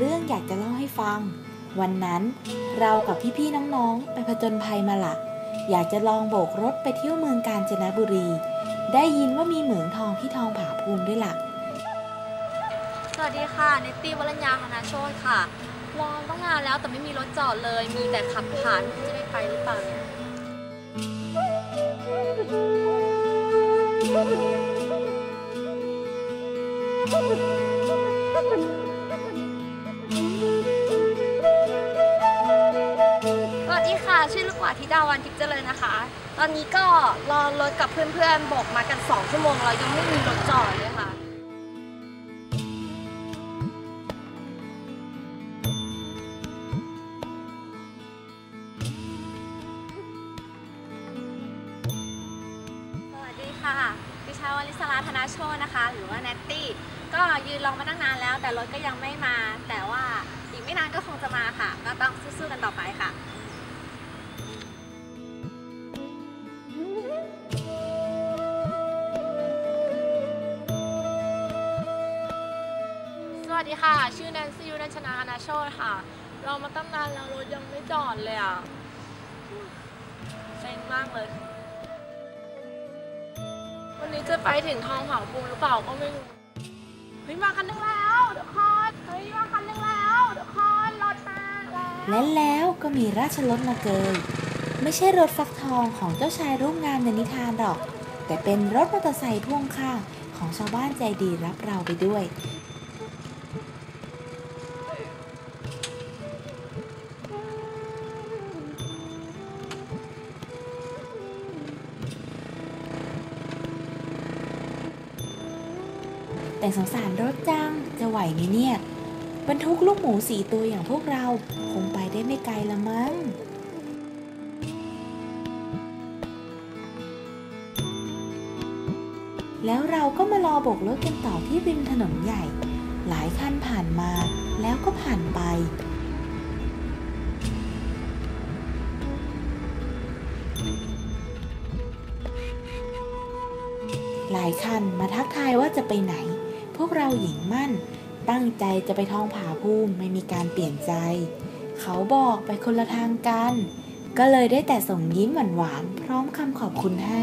พื่อนๆที่รักเรามีเรื่องอยากจะเล่าให้ฟัง วันนั้นเรากับพี่ๆน้องๆ ไปผจญภัยมาละอยากจะลองโบกรถไปเที่ยวเมืองกาญจนบุรี ได้ยินว่ามีเหมืองทองที่ทองผาภูมิด้วยล่ะสวัสดีค่ะเนตตี้วรัญญาคณาโชตค่ะรอตั้งนานแล้วแต่ไม่มีรถจอดเลย มีแต่ขับผ่านจะได้ไปหรือเปล่าเนี่ยส หวาธิดาวันทิพย์เจริญนะคะ ตอนนี้ก็รอรถกับเพื่อนๆโบกมากัน 2 ชั่วโมงแล้วยังไม่มีรถจอดเลยค่ะสวัสดีค่ะดิฉันวลิศราธนาโชนะคะ หรือว่าแนตตี้ ก็ยืนรอมาตั้งนานแล้ว แต่รถก็ยังไม่มา แต่ว่าอีกไม่นานก็คงจะมาค่ะ ก็ต้องสู้ๆกันต่อไปค่ะ สดีค่ะ ชื่อแนนซี่ยุนัชนาคณาโชตค่ะ เรามาตั้งนานแล้วรถยังไม่จอดเลยอะเซ็งมากเลย วันนี้จะไปถึงทองผาภูหรือเปล่าก็ไม่รู้ เฮ้ยมาคันนึงแล้วเดี๋ยวคอนเฮ้ยมาคันนึงแล้วเดี๋ยวคอนรถมาแล้วและแล้วก็มีราชรถมาเกยไม่ใช่รถฟักทองของเจ้าชายรูปงามในนิทานหรอก แต่เป็นรถมอเตอร์ไซค์พ่วงข้างของชาวบ้านใจดีรับเราไปด้วย แต่สงสารรถจัง จะไหวไหมเนี่ย บรรทุกลูกหมูสี่ตัวอย่างพวกเราคงไปได้ไม่ไกลละมั้งแล้วเราก็มารอโบกรถกันต่อที่ริมถนนใหญ่ หลายคันผ่านมาแล้วก็ผ่านไป หลายคันมาทักทายว่าจะไปไหน พวกเราหญิงมั่น ตั้งใจจะไปท้องผาภูมิไม่มีการเปลี่ยนใจ เขาบอกไปคนละทางกัน ก็เลยได้แต่ส่งยิ้มหวานๆพร้อมคำขอบคุณให้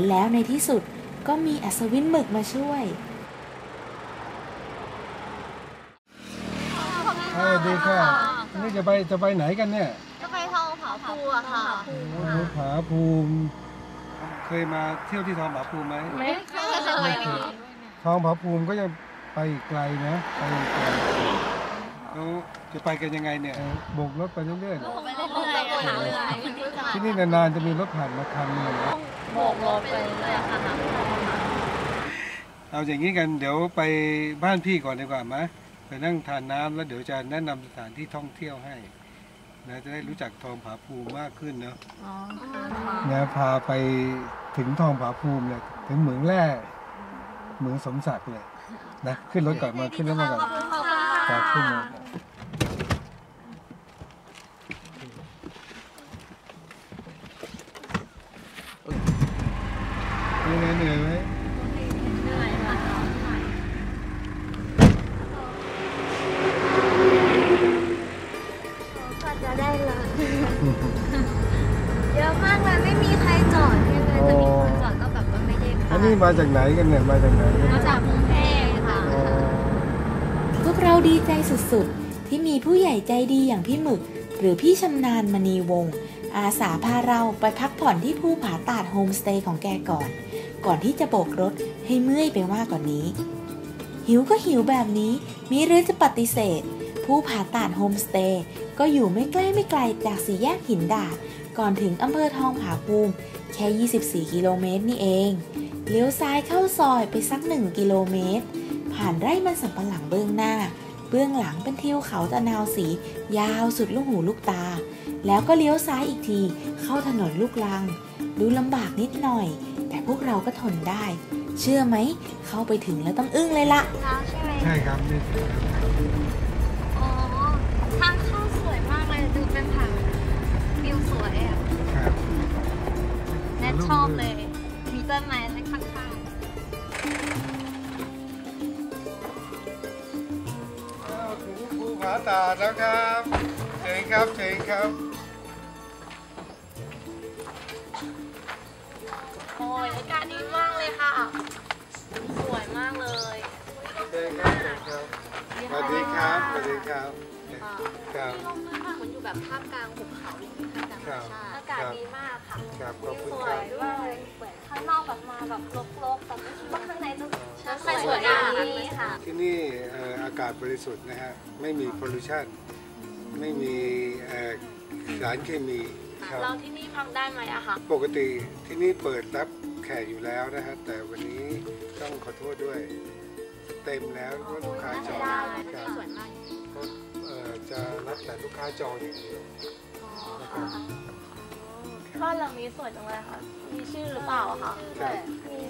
และแล้วในที่สุดก็มีอัศวินหมึกมาช่วยสวัสดีค่ะ นี่จะไปจะไปไหนกันเนี่ยจะไปทองผาภูอะค่ะ โอ้โหผาภูมิ เคยมาเที่ยวที่ทองผาภูมิไหมไม่เคยทองผาภูมิก็จะไปอีกไกลนะไปอีกไกลแล้วจะไปกันยังไงเนี่ยเออโบกรถไปเรื่อยๆเหรอไปเรื่อยๆหาเรื่อยๆที่นี่นานๆจะมีรถผ่านมาคันหนึงนะ โบกรถไปเรื่อยๆค่ะเอาอย่างนี้กันเดี๋ยวไปบ้านพี่ก่อนดีกว่าไหมไปนั่งทานน้ำแล้วเดี๋ยวจะแนะนำสถานที่ท่องเที่ยวให้นะจะได้รู้จักทองผาภูมิมากขึ้นเนาะอ๋อนะพาไปถึงทองผาภูมิเลยถึงเหมืองแร่เหมืองสมศักดิ์เลยนะขึ้นรถก่อนมาขึ้นรถมาก่อนจะขึ้นมา นนี้มาจากไหนกันเนี่ยมาจากไหนเนี่ยมาจากกรุงเทพค่ะอ๋อพวกเราดีใจสุดๆ ที่มีผู้ใหญ่ใจดีอย่างพี่หมึก หรือพี่ชำนาญมณีวงศ์อาสาพาเราไปพักผ่อนที่ภูผาตาดโฮมสเตย์ของแกก่อน ก่อนที่จะโบกรถให้เมื่อยไปมากกว่านนี้ หิวก็หิวแบบนี้มิหรือจะปฏิเสธภูผาตาดโฮมสเตย์ก็อยู่ไม่ใกล้ไม่ไกลจากสี่แยกหินดาดก่อนถึงอำเภอทองผาภูมิแค่ 24 กิโลเมตรนี่เอง เลี้ยวซ้ายเข้าซอยไปสัก1กิโลเมตร ผ่านไร่มันสำปะหลังเบื้องหน้า เบื้องหลังเป็นทิวเขาตะนาวสี ยาวสุดลูกหูลูกตา แล้วก็เลี้ยวซ้ายอีกที เข้าถนนลูกลัง ดูลำบากนิดหน่อย แต่พวกเราก็ทนได้ เชื่อไหม เข้าไปถึงแล้วต้องอึ้งเลยละแล้วใช่ไหมใช่ครับนี่ถึงแล้วครับอ๋อทางเข้าสวยมากเลยดูเป็นผังวิวสวยอะครับแนทชอบเลย มีต้นไม้ ผาตาดแล้วครับเชิญครับเชิญครับ โอ้ยอากาศดีมากเลยค่ะ สวยมากเลยเชิญครับเชิญครับสวัสดีครับสวัสดีครับครับลมเลยค่ะเหมือนอยู่แบบท่ามกลางหุบเขาอย่างนี้ค่ะธรรมชาๆติอากาศดีมากค่ะครับขอบคุณสควรับยด้วยเหมือนข้างนอกแบบมาแบบรกๆแต่ไม่คิดว่าข้างในจะ ใช่สวยงามนี้ค่ะ ที่นี่เอ่ออากาศบริสุทธิ์นะฮะ ไม่มีพอลูชันไม่มีเอ่อสารเคมีครับเราที่นี่พักได้ไหมอะคะปกติที่นี่เปิดรับแขกอยู่แล้วนะฮะ แต่วันนี้ต้องขอโทษด้วย เต็มแล้วเพราะลูกค้าจองได้คที่รับสวยมากก็เอ่อจะรับแต่ลูกค้าจองอย่างเดียวนะครับบ้านหลังนี้สวยจังเลยค่ะ มีชื่อหรือเปล่าอะคะครับอั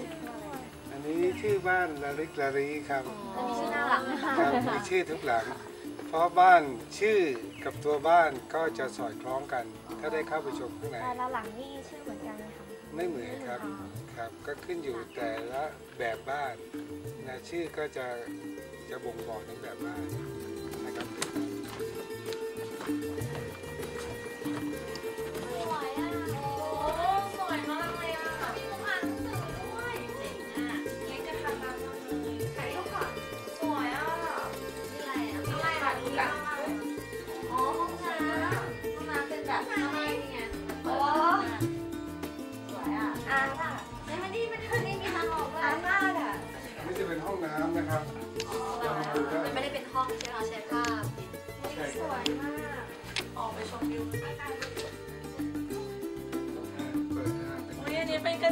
นนี้ชื่อบ้านละลิกละลีครับอันนี้ชื่อน่ารักนะคะครับมีชื่อทุกหลัง เพราะบ้านชื่อกับตัวบ้านก็จะสอดคล้องกัน ถ้าได้เข้าไปชมข้างในแต่ละหลังนี่ชื่อเหมือนกันไหมคะไม่เหมือนครับครับ ก็ขึ้นอยู่แต่ละแบบบ้านนะชื่อก็จะจะบ่งบอกถึงแบบบ้านนะครับ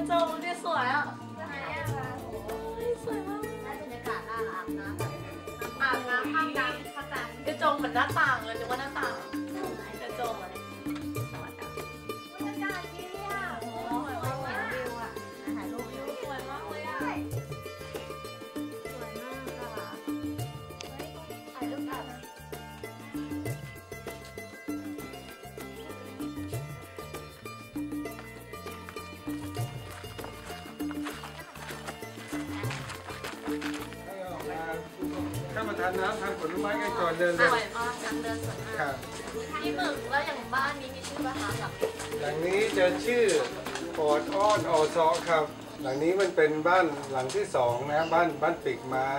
อันนี้เป็นกระจกที่สวยอะทำไมอะคะโอ้โหสวยมากได้บรรยากาศอ่างน้ำแบบอาบน้ำข้ามกลางพระจันทร์กระจกเหมือนหน้าต่างเลยนึกว่าหน้าต่าง มาทานน้ำทานผลไม้กันก่อนเดินสเลยวยมากจังเดินสวยคมากรับพี่หมึกแล้วอย่างบ้านนี้มีชื่อป่ะคะแบบหลังนี้จะชื่อโอดอ้อนออซอครับ หลังนี้มันเป็นบ้านหลังที่สองนะบ้านบ้านปีกไม้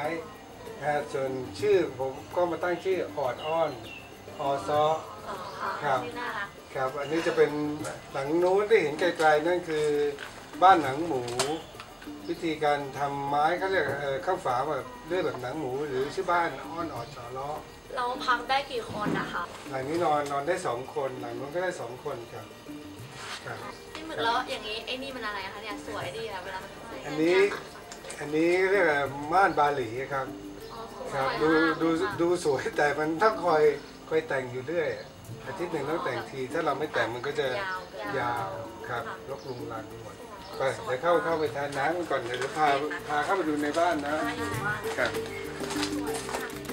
นะฮะส่วนชื่อผมก็มาตั้งชื่อออดอ้อนออซอ อ๋อค่ะครับ ชื่อน่ารักครับ อันนี้จะเป็นหลังนู้นที่เห็นไกลๆนั่นคือบ้านหนังหมู วิธีการทำไม้เขาเรียกเอ่อข้าวฝาแบบเลือกแบบหนังหมูหรือชื่อบ้านอ้อนออดสอล้อเราพักได้กี่คนนะคะหลังนี้นอนนอนได้สองคนหลังนู้นก็ได้สองคนครับครับพี่หมึกแล้วอย่างนี้ไอ้นี่มันอะไรคะเนี่ยสวยดีอะเวลามันอันนี้อันนี้เรียกว่าม่านบาหลีครับอ๋อสวยครับมากดูดูค่ะดูสวยแต่มันต้องคอยคอยแต่งอยู่เรื่อย อาทิตย์หนึ่งต้องแต่งที ถ้าเราไม่แต่งมันก็จะยาวยาวครับรกลุงลังหมดไปเดี๋ยวเข้าเข้าไปทานน้ำกันก่อนเดี๋ยวพาพาเข้าไปดูในบ้านนะครับสวยมาก